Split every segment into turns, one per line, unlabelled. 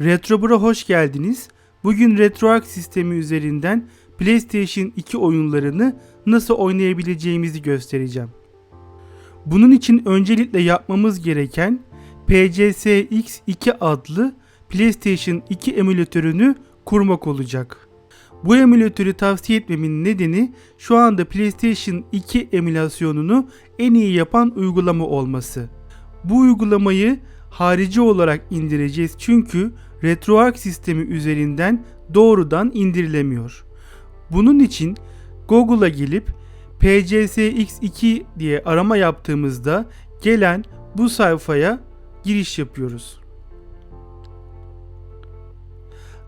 RetroBur'a hoş geldiniz. Bugün RetroArch sistemi üzerinden PlayStation 2 oyunlarını nasıl oynayabileceğimizi göstereceğim. Bunun için öncelikle yapmamız gereken PCSX2 adlı PlayStation 2 emülatörünü kurmak olacak. Bu emülatörü tavsiye etmemin nedeni şu anda PlayStation 2 emülasyonunu en iyi yapan uygulama olması. Bu uygulamayı harici olarak indireceğiz çünkü RetroArch sistemi üzerinden doğrudan indirilemiyor. Bunun için Google'a gelip PCSX2 diye arama yaptığımızda gelen bu sayfaya giriş yapıyoruz.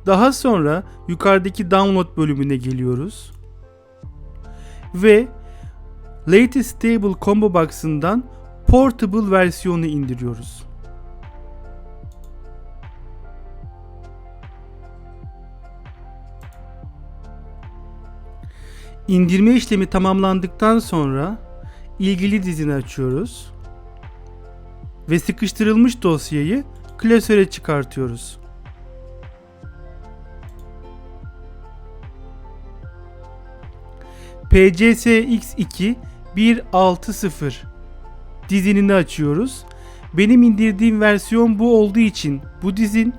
Daha sonra yukarıdaki download bölümüne geliyoruz. Ve Latest Stable Combo Box'ından Portable versiyonu indiriyoruz. İndirme işlemi tamamlandıktan sonra ilgili dizini açıyoruz ve sıkıştırılmış dosyayı klasöre çıkartıyoruz. PCSX2 160 dizinini açıyoruz. Benim indirdiğim versiyon bu olduğu için bu dizin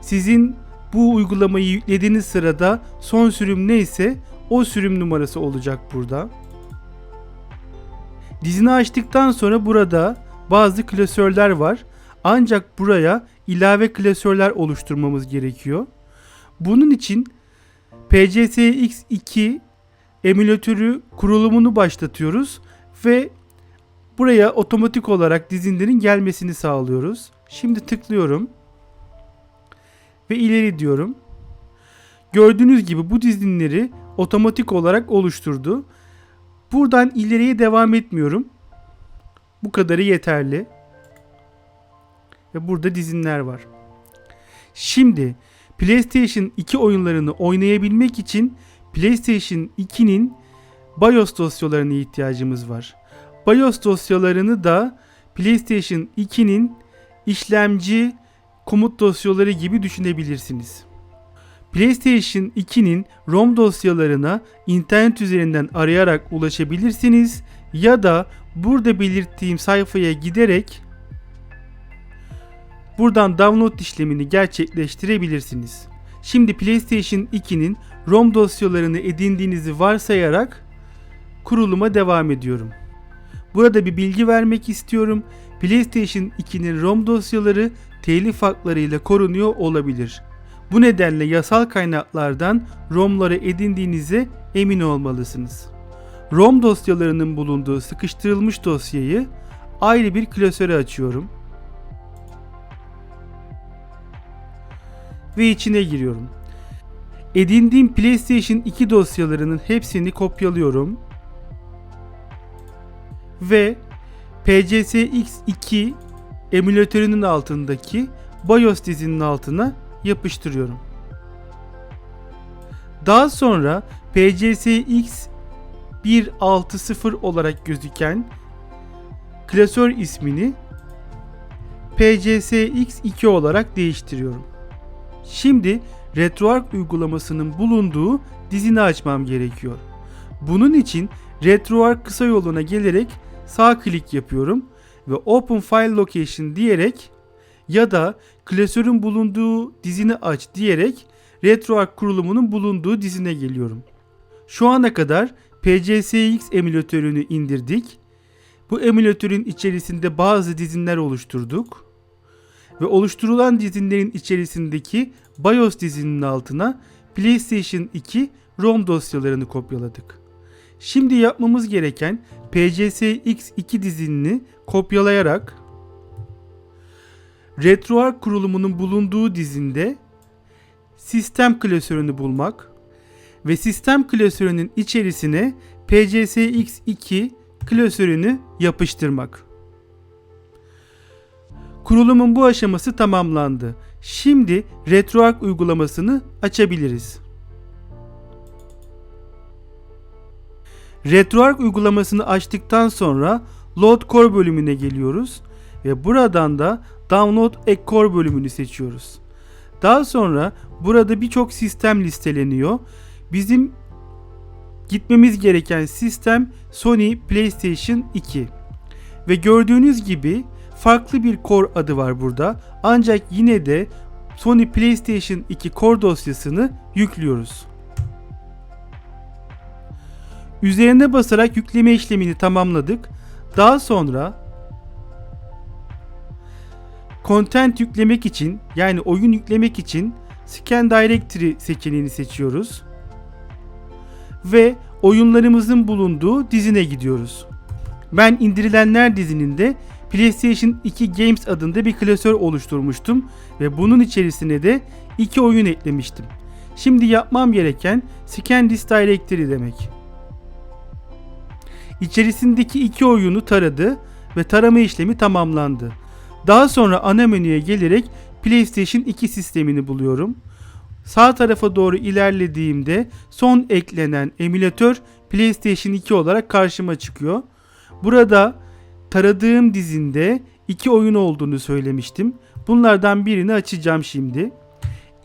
sizin bu uygulamayı yüklediğiniz sırada son sürüm neyse o sürüm numarası olacak burada. Dizini açtıktan sonra burada bazı klasörler var. Ancak buraya ilave klasörler oluşturmamız gerekiyor. Bunun için PCSX2 emülatörü kurulumunu başlatıyoruz ve buraya otomatik olarak dizinlerin gelmesini sağlıyoruz. Şimdi tıklıyorum ve ileri diyorum. Gördüğünüz gibi bu dizinleri otomatik olarak oluşturdu. Buradan ileriye devam etmiyorum. Bu kadarı yeterli. Ve burada dizinler var. Şimdi PlayStation 2 oyunlarını oynayabilmek için PlayStation 2'nin BIOS dosyalarına ihtiyacımız var. BIOS dosyalarını da PlayStation 2'nin işlemci komut dosyaları gibi düşünebilirsiniz. PlayStation 2'nin ROM dosyalarına internet üzerinden arayarak ulaşabilirsiniz ya da burada belirttiğim sayfaya giderek buradan download işlemini gerçekleştirebilirsiniz. Şimdi PlayStation 2'nin ROM dosyalarını edindiğinizi varsayarak kuruluma devam ediyorum. Burada bir bilgi vermek istiyorum. PlayStation 2'nin ROM dosyaları telif haklarıyla korunuyor olabilir. Bu nedenle yasal kaynaklardan ROM'ları edindiğinize emin olmalısınız. ROM dosyalarının bulunduğu sıkıştırılmış dosyayı ayrı bir klasöre açıyorum. Ve içine giriyorum. Edindiğim PlayStation 2 dosyalarının hepsini kopyalıyorum. Ve PCSX2 emülatörünün altındaki BIOS dizinin altına yapıştırıyorum. Daha sonra PCSX 160 olarak gözüken klasör ismini PCSX2 olarak değiştiriyorum. Şimdi RetroArch uygulamasının bulunduğu dizini açmam gerekiyor. Bunun için RetroArch kısa yoluna gelerek sağ klik yapıyorum ve Open File Location diyerek ya da klasörün bulunduğu dizini aç diyerek RetroArch kurulumunun bulunduğu dizine geliyorum. Şu ana kadar PCSX emülatörünü indirdik. Bu emülatörün içerisinde bazı dizinler oluşturduk. Ve oluşturulan dizinlerin içerisindeki BIOS dizinin altına PlayStation 2 ROM dosyalarını kopyaladık. Şimdi yapmamız gereken PCSX2 dizinini kopyalayarak RetroArch kurulumunun bulunduğu dizinde sistem klasörünü bulmak ve sistem klasörünün içerisine PCSX2 klasörünü yapıştırmak. Kurulumun bu aşaması tamamlandı. Şimdi RetroArch uygulamasını açabiliriz. RetroArch uygulamasını açtıktan sonra Load Core bölümüne geliyoruz ve buradan da Download a Core bölümünü seçiyoruz. Daha sonra burada birçok sistem listeleniyor. Bizim gitmemiz gereken sistem Sony PlayStation 2. Ve gördüğünüz gibi farklı bir core adı var burada. Ancak yine de Sony PlayStation 2 core dosyasını yüklüyoruz. Üzerine basarak yükleme işlemini tamamladık. Daha sonra content yüklemek için yani oyun yüklemek için Scan Directory seçeneğini seçiyoruz. Ve oyunlarımızın bulunduğu dizine gidiyoruz. Ben indirilenler dizininde PlayStation 2 Games adında bir klasör oluşturmuştum ve bunun içerisine de iki oyun eklemiştim. Şimdi yapmam gereken Scan This Directory demek. İçerisindeki iki oyunu taradı ve tarama işlemi tamamlandı. Daha sonra ana menüye gelerek PlayStation 2 sistemini buluyorum. Sağ tarafa doğru ilerlediğimde son eklenen emülatör PlayStation 2 olarak karşıma çıkıyor. Burada taradığım dizinde iki oyun olduğunu söylemiştim. Bunlardan birini açacağım şimdi.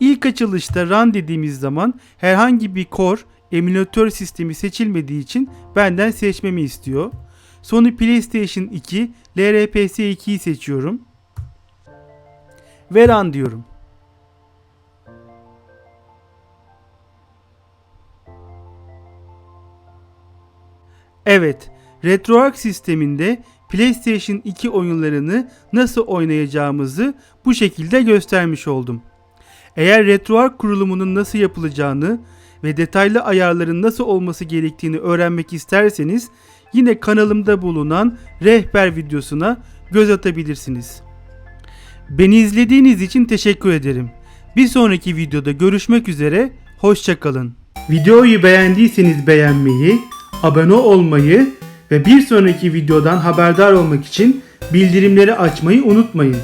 İlk açılışta run dediğimiz zaman herhangi bir core emülatör sistemi seçilmediği için benden seçmemi istiyor. Sony PlayStation 2 LRPS 2'yi seçiyorum. Ve run diyorum. Evet, RetroArch sisteminde PlayStation 2 oyunlarını nasıl oynayacağımızı bu şekilde göstermiş oldum. Eğer RetroArch kurulumunun nasıl yapılacağını ve detaylı ayarların nasıl olması gerektiğini öğrenmek isterseniz yine kanalımda bulunan rehber videosuna göz atabilirsiniz. Beni izlediğiniz için teşekkür ederim. Bir sonraki videoda görüşmek üzere, hoşçakalın. Videoyu beğendiyseniz beğenmeyi, abone olmayı ve bir sonraki videodan haberdar olmak için bildirimleri açmayı unutmayın.